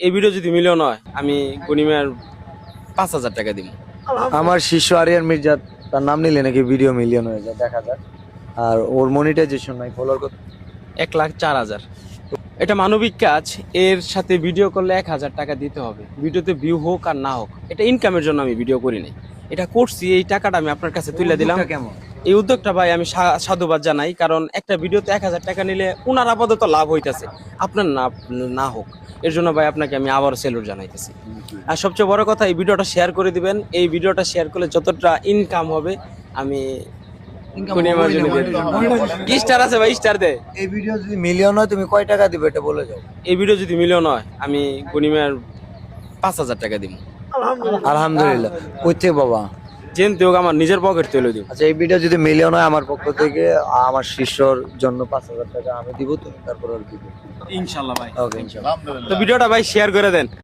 এই ভিডিও যদি মিলিয়ন হয় আমি গনিমের পাঁচ হাজার টাকা দিব। আমার শিষ্য আরিয়ান মির্জা তার নাম নিলে নাকি ভিডিও মিলিয়ন হয়ে যায় দেখা যাক। আর ওর মনিটাইজেশন নাই ফলোয়ার কত? এক লাখ চার হাজার। এটা মানবিক কাজ এর সাথে ভিডিও করলে এক হাজার টাকা দিতে হবে। ভিডিওতে ভিউ হোক আর না হোক এটা ইনকামের জন্য আমি ভিডিও করি নাই। এটা করছি এই টাকাটা আমি আপনার কাছে তুলে দিলাম। কেমন? এই উদ্যোগটা ভাই আমি সা- সাধুবাদ জানাই কারণ একটা ভিডিওতে এক হাজার টাকা নিলে উনার আপাতত লাভ হইতেছে। আপনার না না হোক। এর জন্য ভাই আপনাকে আমি আবার সেলুট জানাইতেছি। আর সবচেয়ে বড় কথা এই ভিডিওটা শেয়ার করে দিবেন। এই ভিডিওটা শেয়ার করলে যতটা ইনকাম হবে আমি। স্টার আছে ভাই স্টার দে। এই ভিডিও যদি মিলিয়ন হয় তুমি কয় টাকা দিবে এটা বলে যাও। এই ভিডিও যদি মিলিয়ন হয় আমি গনিমের পাঁচ হাজার টাকা দিব। আলহামদুলিল্লাহ। কইতে বাবা? আমার নিজের পকেট তুলে দিব। আচ্ছা এই ভিডিও যদি মিলিয়ন হয় আমার পক্ষ থেকে আমার শিষ্যর জন্য পাঁচ হাজার টাকা আমি দিব তুমি তারপর আর ইনশাল্লাহ ভাই। ওকে ইনশাল্লাহ। তো ভিডিওটা ভাই শেয়ার করে দেন।